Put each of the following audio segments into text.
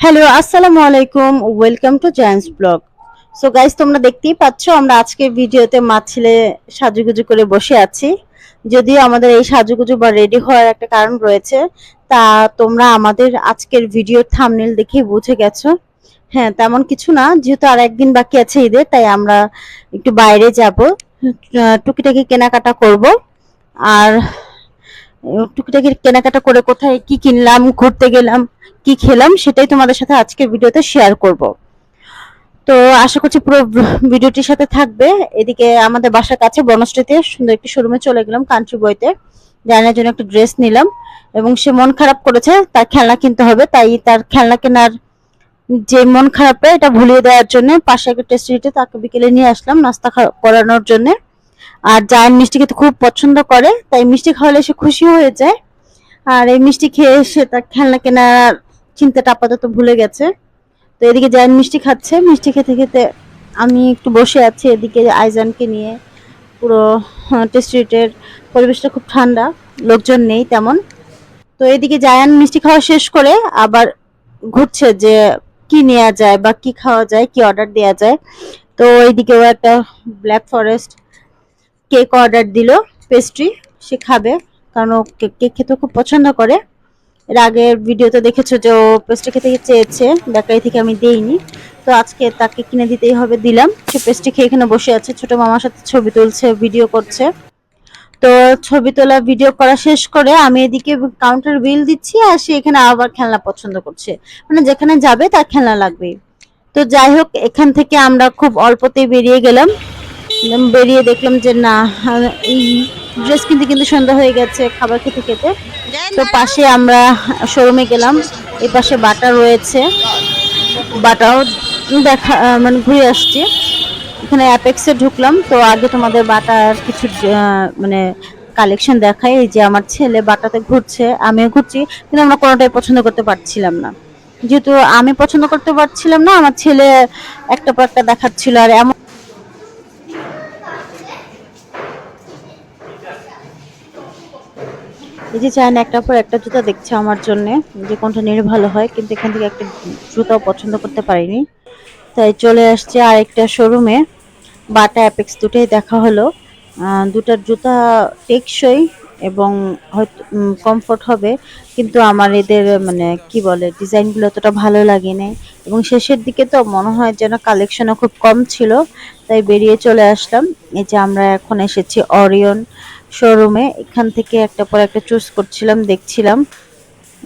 Hello, আসসালামু আলাইকুম। Welcome to joints blog so guys তোমরা দেখতেই পাচ্ছ, আমরা আজকের ভিডিওতে মা ছেলে সাজুগুজু করে বসে আছি। যদিও আমাদের এই সাজুগুজু বা রেডি হওয়ার একটা কারণ রয়েছে, তা তোমরা আমাদের আজকের ভিডিওর থামনেল দেখেই বুঝে গেছো। হ্যাঁ তেমন কিছু না, যেহেতু আর একদিন বাকি আছে ঈদের তাই আমরা একটু বাইরে যাব। টুকিটাকি কেনাকাটা করব। আর টুকিটাকি কেনাকাটা করে কোথায় কি কিনলাম, ঘুরতে গেলাম, কি খেলাম, সেটাই তোমাদের সাথে আজকের ভিডিওতে শেয়ার করব। তো আশা করছি পুরো ভিডিওটির সাথে থাকবে। এদিকে আমাদের বাসার কাছে বনশ্রীতে সুন্দর একটি শোরুমে চলে গেলাম কান্ট্রি বইতে জানার জন্য একটা ড্রেস নিলাম এবং সে মন খারাপ করেছে, তার খেলনা কিনতে হবে, তাই তার খেলনা কেনার যে মন খারাপে এটা ভুলিয়ে দেওয়ার জন্য পাশে একটা টেস্টিতে তাকে বিকেলে নিয়ে আসলাম, নাস্তা করানোর জন্য। আর জায়ান মিষ্টি খেতে খুব পছন্দ করে, তাই মিষ্টি খাওয়ালে সে খুশি হয়ে যায়। আর এই মিষ্টি খেয়ে সে তার খেলনা কেনার চিন্তাটা আপাতত ভুলে গেছে। তো এদিকে জায়ান মিষ্টি খাচ্ছে। মিষ্টি খেতে খেতে আমি একটু বসে আছি এদিকে আইজানকে নিয়ে। পুরো টেস্ট্রিটের পরিবেশটা খুব ঠান্ডা, লোকজন নেই তেমন। তো এদিকে জায়ান মিষ্টি খাওয়া শেষ করে আবার ঘুরছে যে কি নেওয়া যায় বা কি খাওয়া যায়, কি অর্ডার দেওয়া যায়। তো এইদিকে ও একটা ব্ল্যাক ফরেস্ট কেক অর্ডার দিল পেস্ট্রি সে খাবে, কারণ ও কেক খেতে খুব পছন্দ করে। এর আগের ভিডিওতে দেখেছ যে ও পেস্ট্রি খেতে চেয়েছে বেকারি থেকে আমি দেইনি। তো আজকে তাকে কিনে দিতেই হবে, দিলাম। সে পেস্ট্রি খেয়ে এখানে বসে আছে, ছোট মামার সাথে ছবি তুলছে ভিডিও করছে। তো ছবি তোলা ভিডিও করা শেষ করে আমি এদিকে কাউন্টার বিল দিচ্ছি আর সে এখানে আবার খেলনা পছন্দ করছে। মানে যেখানে যাবে তার খেলনা লাগবে তো যাই হোক, এখান থেকে আমরা খুব অল্পতেই বেরিয়ে গেলাম। বেরিয়ে দেখলাম যে না ড্রেস কিনতে কিন্তু সন্ধ্যা হয়ে গেছে খাবার খেতে খেতে। তো পাশে আমরা শোরুমে গেলাম, এই পাশে বাটা রয়েছে। বাটাও দেখা মানে ঘুরে আসছি। এখানে অ্যাপেক্সে ঢুকলাম, তো আগে তোমাদের বাটার কিছু মানে কালেকশন দেখাই। এই যে আমার ছেলে বাটাতে ঘুরছে, আমিও ঘুরছি, কিন্তু আমরা কোনোটাই পছন্দ করতে পারছিলাম না। যেহেতু আমি পছন্দ করতে পারছিলাম না, আমার ছেলে একটা পর একটা দেখাচ্ছিল আর এমন এই যে চায়না একটার পর একটা জুতা দেখছে আমার জন্য, যে কোনটা নিলে ভালো হয়, কিন্তু এখান থেকে একটা জুতাও পছন্দ করতে পারিনি। তাই চলে আসছে আরেকটা শোরুমে বাটা অ্যাপেক্স দুটোই দেখা হলো। দুটার জুতা টেকসই এবং হয়তো কমফোর্ট হবে, কিন্তু আমার এদের মানে কি বলে, ডিজাইনগুলো অতটা ভালো লাগে লাগেনি। এবং শেষের দিকে তো মনে হয় যেন কালেকশনও খুব কম ছিল, তাই বেরিয়ে চলে আসলাম। এই যে আমরা এখন এসেছি অরিয়ন শোরুমে এখান থেকে একটা পর একটা চুজ করছিলাম, দেখছিলাম।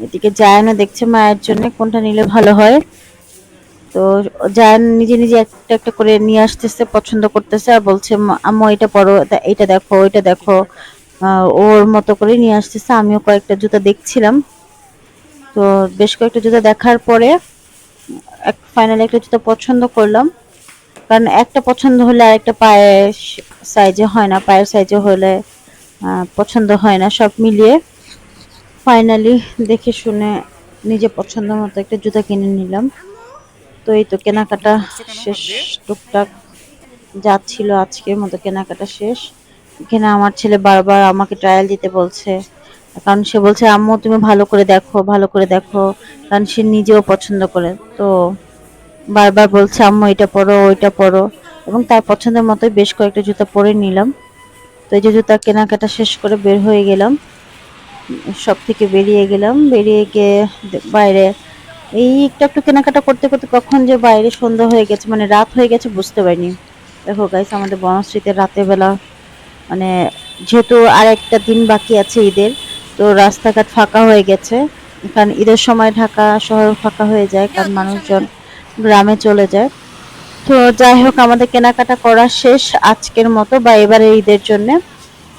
এদিকে জায়ানও দেখছে মায়ের জন্য, কোনটা নিলে ভালো হয়। তো জায়ান নিজে নিজে একটা একটা করে নিয়ে আসতেছে, পছন্দ করতেছে আর বলছে, "মা- আম্মু, এটা পরো, এটা দেখো, ওইটা দেখো। ওর মতো করে নিয়ে আসতেছে, আমিও কয়েকটা জুতা দেখছিলাম। তো বেশ কয়েকটা জুতা দেখার পরে এক ফাইনালি একটা জুতা পছন্দ করলাম। কারণ একটা পছন্দ হলে আরেকটা পায়ের সাইজে হয় না, পায়ের সাইজে হলে পছন্দ হয় না, সব মিলিয়ে। ফাইনালি দেখে শুনে নিজে পছন্দ মতো একটা জুতা কিনে নিলাম। তো এই তো কেনাকাটা শেষ, টুকটাক যা ছিল আজকের মতো কেনাকাটা শেষ। এখানে আমার ছেলে বারবার আমাকে ট্রায়াল দিতে বলছে, কারণ সে বলছে, আম্মু, তুমি ভালো করে দেখো, ভালো করে দেখো। কারণ সে নিজেও পছন্দ করে। তো বারবার বলছে, আম্মু, এটা পরো, ওইটা পরো। এবং তার পছন্দের মতোই বেশ কয়েকটা জুতা পরে নিলাম। তো এই যে জুতা কেনাকাটা শেষ করে বের হয়ে গেলাম, সব থেকে বেরিয়ে গেলাম। বেরিয়ে গিয়ে বাইরে, এই একটু একটু কেনাকাটা করতে করতে কখন যে বাইরে সন্ধ্যা হয়ে গেছে মানে রাত হয়ে গেছে বুঝতে পারিনি। দেখো গাইস আমাদের বনশ্রীতে রাতের বেলা মানে যেহেতু আর একটা দিন বাকি আছে ঈদের, তো রাস্তাঘাট ফাঁকা হয়ে গেছে। কারণ ঈদের সময় ঢাকা শহর ফাঁকা হয়ে যায়, কারণ মানুষজন গ্রামে চলে যায়। তো যাই হোক, আমাদের কেনাকাটা করা শেষ আজকের মতো বা এবারে ঈদের জন্য।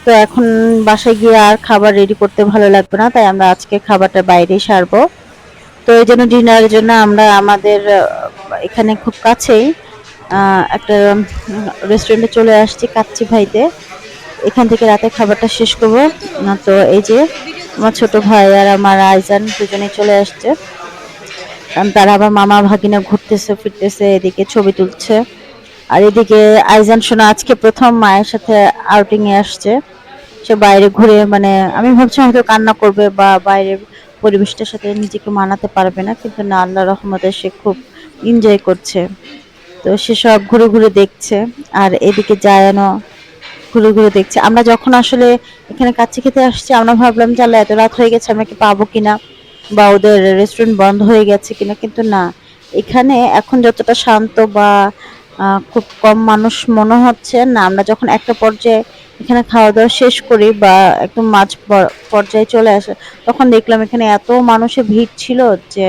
তো এখন বাসায় গিয়ে আর খাবার রেডি করতে ভালো লাগবে না, তাই আমরা আজকে খাবারটা বাইরেই সারবো। তো এই জন্য ডিনারের জন্য আমরা আমাদের এখানে খুব কাছেই একটা রেস্টুরেন্টে চলে আসছি কাচ্চি ভাইতে। এখান থেকে রাতে খাবারটা শেষ করব। তো এই যে, আমার ছোট ভাই আর আমার আইজান দুজনেই চলে আসছে। তারা আবার মামা ভাগিনা ঘুরতেছে, ফিরতেছে, এদিকে ছবি তুলছে। আর এদিকে আইজান শোনা আজকে প্রথম মায়ের সাথে আউটিং এ আসছে। সে বাইরে ঘুরে মানে আমি ভাবছিলাম হয়তো কান্না করবে বা বাইরের পরিবেশটার সাথে নিজেকে মানাতে পারবে না, কিন্তু না আল্লাহ রহমতে সে খুব এনজয় করছে। তো সে সব ঘুরে ঘুরে দেখছে, আর এদিকে জায়ানও ঘুরে ঘুরে দেখছে। আমরা যখন আসলে এখানে কাচ্চি খেতে আসছি, আমরা ভাবলাম যে, আল্লাহ, এত রাত হয়ে গেছে, আমরা কি পাবো কিনা? বা ওদের রেস্টুরেন্ট বন্ধ হয়ে গেছে কিনা, কিন্তু না। এখানে এখন যতটা শান্ত বা খুব কম মানুষ মনে হচ্ছে, না, আমরা যখন একটা পর্যায়ে এখানে খাওয়া দাওয়া শেষ করি বা একদম মাঝ পর্যায়ে চলে আসে, তখন দেখলাম এখানে এত মানুষের ভিড় ছিল যে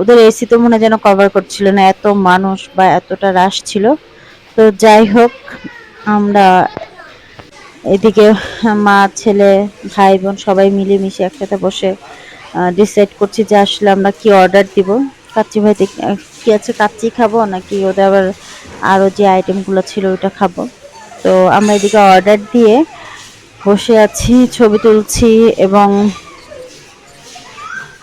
ওদের এসি তো মনে যেন কভার করছিল না, এত মানুষ বা এতটা রাশ ছিল। তো যাই হোক, আমরা এদিকে মা, ছেলে ভাই বোন সবাই মিলেমিশে একসাথে বসে ডিসাইড করছি যে আসলে আমরা কি অর্ডার দিব। কাচ্চি ভাই কি আছে কাচ্চি খাব নাকি ওদের আবার আরও যে আইটেমগুলো ছিল ওইটা খাব। তো আমরা এদিকে অর্ডার দিয়ে বসে আছি ছবি তুলছি এবং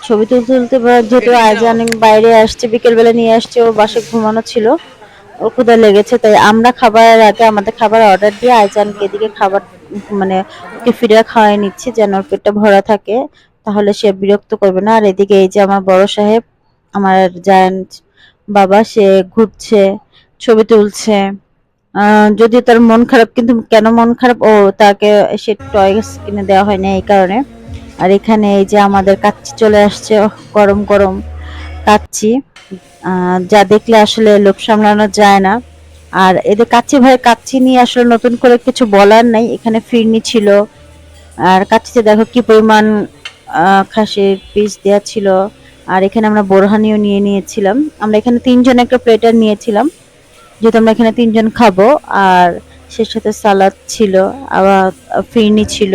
ছবি তুলতে তুলতে যেহেতু আয়োজন বাইরে আসছে বিকেলবেলা নিয়ে আসছে ও বাসে ঘুমানো ছিল ও ক্ষুধা লেগেছে তাই আমরা খাবারের আগে আমাদের খাবার অর্ডার দিয়ে আইজানকে এদিকে খাবার মানে ওকে ফিরে খাওয়াই নিচ্ছি যেন ওর পেটটা ভরা থাকে। তাহলে সে বিরক্ত করবে না। আর এদিকে এই যে আমার বড় সাহেব, আমার জায়ান্ট বাবা, সে ঘুরছে, ছবি তুলছে। যদিও তার মন খারাপ, কিন্তু কেন মন খারাপ? ও, তাকে সে টয়স কিনে দেওয়া হয়নি এই কারণে। আর এখানে এই যে আমাদের কাচ্চি চলে আসছে গরম গরম কাচ্চি। যা দেখলে আসলে লোভ সামলানো যায় না। আর এদের কাচ্চি ভাই, কাচ্চি নিয়ে আসলে নতুন করে কিছু বলার নাই। এখানে ফিরনি ছিল। আর কাচ্চিতে দেখো কি পরিমাণ খাসির পিস দেওয়া ছিল। আর এখানে আমরা বোরহানিও নিয়ে নিয়েছিলাম। আমরা এখানে তিনজন একটা প্লেটার নিয়েছিলাম, যেহেতু আমরা এখানে তিনজন খাব। আর সে সাথে সালাদ ছিল, আবার ফিরনি ছিল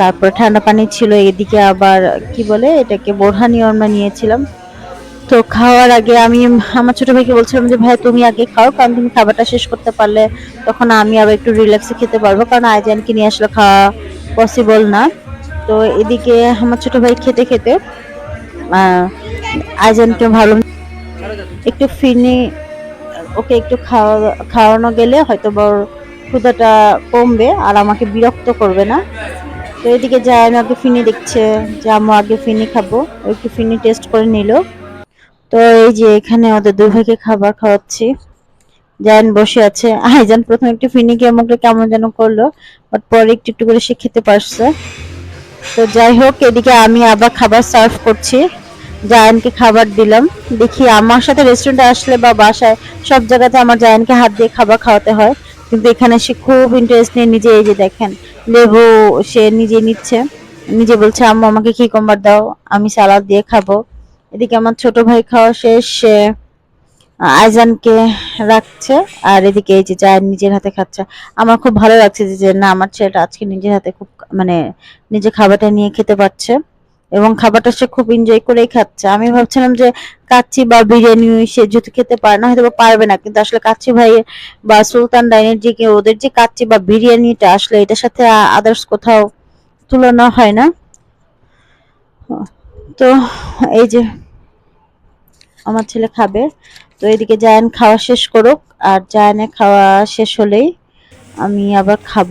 তারপর ঠান্ডা পানি ছিল, এদিকে আবার কি বলে এটাকে বোরহানিও আমরা নিয়েছিলাম। তো খাওয়ার আগে আমি, আমার ছোটো ভাইকে বলছিলাম যে, ভাই, তুমি আগে খাও, কারণ তুমি খাবারটা শেষ করতে পারলে তখন আমি আবার একটু রিল্যাক্সে খেতে পারব। কারণ আইজানকে নিয়ে আসলে খাওয়া পসিবল না। তো এদিকে আমার ছোট ভাই খেতে খেতে আইজানকে ভাবলাম একটু ফিরনি, ওকে একটু খাওয়া, খাওয়ানো গেলে হয়তো বড় ক্ষুদাটা কমবে আর আমাকে বিরক্ত করবে না। তো এদিকে যায় আগে ফিনি দেখছে, যে আম্মু আগে ফিনি খাব একটু ফিনি টেস্ট করে নিল। তো এই যে এখানে ওদের দুই ভাইকে খাবার খাওয়াচ্ছি। জায়ান বসে আছে। আইজান প্রথমে একটু ফিনি গিয়ে আমাকে কেমন যেন করল, বাট পরে একটু একটু করে সে খেতে পারছে। তো যাই হোক, এদিকে আমি আবার খাবার সার্ভ করছি। জায়ানকে খাবার দিলাম। দেখি আমার সাথে রেস্টুরেন্টে আসলে বা বাসায় সব জায়গাতে আমার জায়ানকে হাত দিয়ে খাবার খাওয়াতে হয়। কিন্তু এখানে সে খুব ইন্টারেস্ট নিয়ে নিজে এই যে দেখেন, লেবু সে নিজে নিচ্ছে। নিজে বলছে, আম্মু, আমাকে কি কম্বার দাও, আমি সালাদ দিয়ে খাব। এদিকে আমার ছোট ভাই খাওয়া শেষ, সে আইজানকে রাখছে, আর এদিকে এই যে জায়ান নিজের হাতে খাচ্ছে। আমার খুব ভালো লাগছে যে না, আমার ছেলেটা আজকে নিজের হাতে খুব মানে নিজে খাবারটা নিয়ে খেতে পারছে এবং খাবারটা সে খুব এনজয় করেই খাচ্ছে। আমি ভাবছিলাম যে, কাচ্চি বা বিরিয়ানি সে যেহেতু খেতে পারে না হয়তো পারবে না, কিন্তু আসলে কাচ্চি ভাই বা সুলতান ডাইনের যে ওদের যে কাচ্চি বা বিরিয়ানিটা আসলে এটার সাথে আদার্স কোথাও তুলনা হয় না। তো এই যে, আমার ছেলে খাবে। তো এদিকে জায়ান খাওয়া শেষ করুক, আর জায়ানে খাওয়া শেষ হলেই আমি আবার খাব।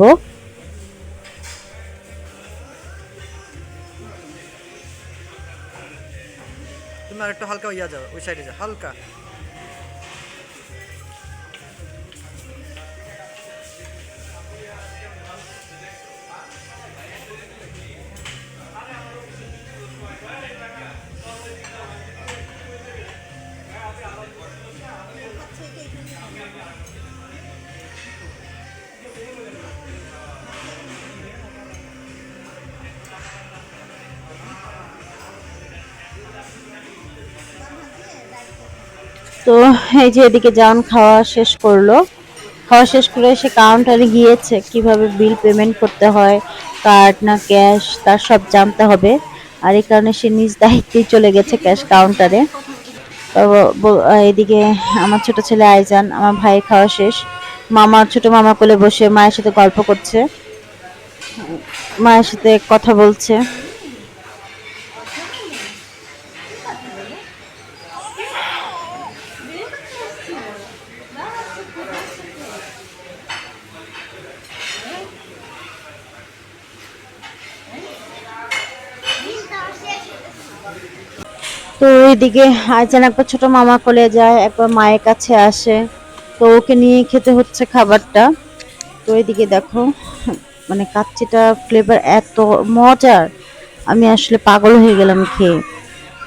একটু হালকা ইয়া যাও, ওই সাইডে যাও, হালকা। তো এই যে এদিকে জান খাওয়া শেষ করল। খাওয়া শেষ করে সে কাউন্টারে গিয়েছে, কীভাবে বিল পেমেন্ট করতে হয় কার্ড না ক্যাশ তার সব জানতে হবে। আর এই কারণে সে নিজ দায়িত্বেই চলে গেছে ক্যাশ কাউন্টারে এদিকে আমার ছোট ছেলে আইজান, আমার ভাই খাওয়া শেষ। মামা, ছোট মামা কোলে বসে মায়ের সাথে গল্প করছে। মায়ের সাথে কথা বলছে। এদিকে আইজান একবার ছোট মামা কোলে যায়, একবার মায়ের কাছে আসে। তো ওকে নিয়ে খেতে হচ্ছে খাবারটা। তো এদিকে দেখো মানে কাচ্চিটা ফ্লেভার এত মজার। আমি আসলে পাগল হয়ে গেলাম খেয়ে।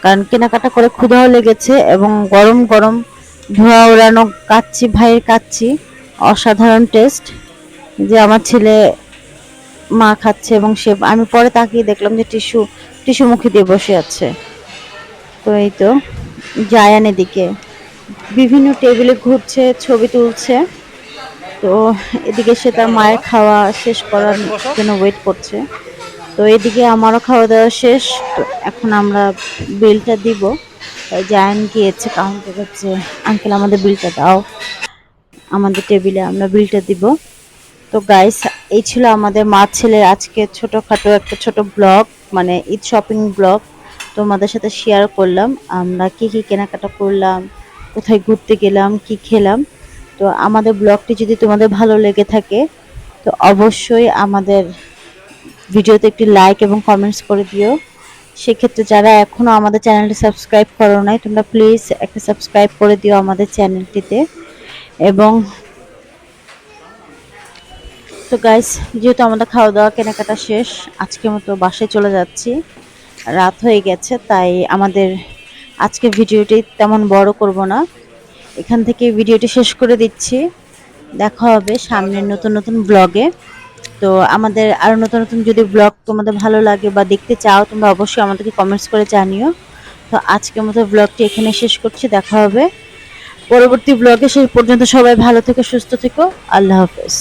কারণ কেনাকাটা করে ক্ষুধাও লেগেছে এবং গরম গরম ধোয়া ওড়ানো কাচ্চি, ভাইয়ের কাচ্চি, অসাধারণ টেস্ট যে আমার ছেলে মা খাচ্ছে এবং সে, আমি পরে তাকিয়ে দেখলাম যে টিস্যু টিস্যু মুখে দিয়ে বসে আছে। তো এই তো জায়ান এদিকে বিভিন্ন টেবিলে ঘুরছে, ছবি তুলছে। তো এদিকে সে তার মায়ের খাওয়া শেষ করার জন্য ওয়েট করছে। তো এদিকে আমারও খাওয়া দাওয়া শেষ। তো এখন আমরা বিলটা দিব। জায়ান গিয়েছে কাউন্টার হচ্ছে আঙ্কেল আমাদের বিলটা দাও। আমাদের টেবিলে আমরা বিলটা দিব। তো গাইস এই ছিল আমাদের মা ছেলের আজকে ছোটোখাটো একটা ছোট ব্লগ মানে ঈদ শপিং ব্লগ তোমাদের সাথে শেয়ার করলাম, আমরা কি কি কেনাকাটা করলাম, কোথায় ঘুরতে গেলাম, কি খেলাম। তো আমাদের ব্লগটি যদি তোমাদের ভালো লেগে থাকে, তো অবশ্যই আমাদের ভিডিওতে একটি লাইক এবং কমেন্টস করে দিও। সেক্ষেত্রে যারা এখনও আমাদের চ্যানেলটি সাবস্ক্রাইব করো নাই, তোমরা প্লিজ একটা সাবস্ক্রাইব করে দিও আমাদের চ্যানেলটিতে এবং তো গাইস যেহেতু আমাদের খাওয়া দাওয়া কেনাকাটা শেষ, আজকের মতো বাসায় চলে যাচ্ছি। রাত হয়ে গেছে, তাই আমাদের আজকে ভিডিওটি তেমন বড় করব না। এখান থেকে ভিডিওটি শেষ করে দিচ্ছি। দেখা হবে সামনের নতুন নতুন ব্লগে। তো আমাদের আরও নতুন নতুন যদি ব্লগ তোমাদের ভালো লাগে বা দেখতে চাও, তোমরা অবশ্যই আমাদেরকে কমেন্টস করে জানিও। তো আজকের মতো ব্লগটি এখানে শেষ করছি, দেখা হবে। পরবর্তী ব্লগে, সেই পর্যন্ত সবাই ভালো থেকো, সুস্থ থেকো। আল্লাহ হাফেজ।